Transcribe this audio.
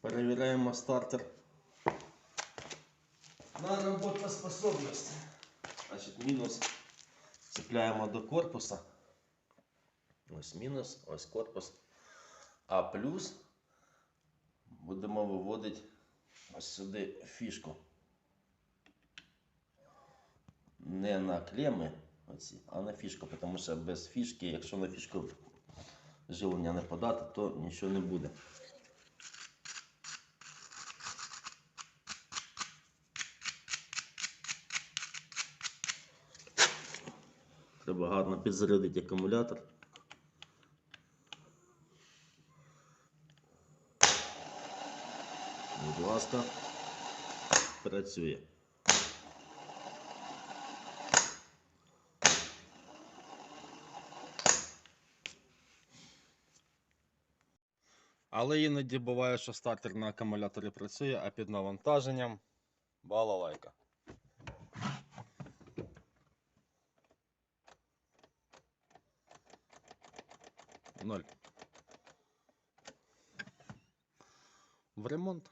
Перевіряємо стартер на роботоспособність. Значить, мінус цепляємо до корпуса. Ось мінус, ось корпус. А плюс будемо виводити ось сюди фішку. Не на клеми оці, а на фішку, тому що без фішки, якщо на фішку живлення не подати, то нічого не буде. Треба гарно підзарядити акумулятор. Будь ласка, працює. Але іноді буває, що стартер на акумуляторі працює, а під навантаженням балалайка. Ноль. В ремонт.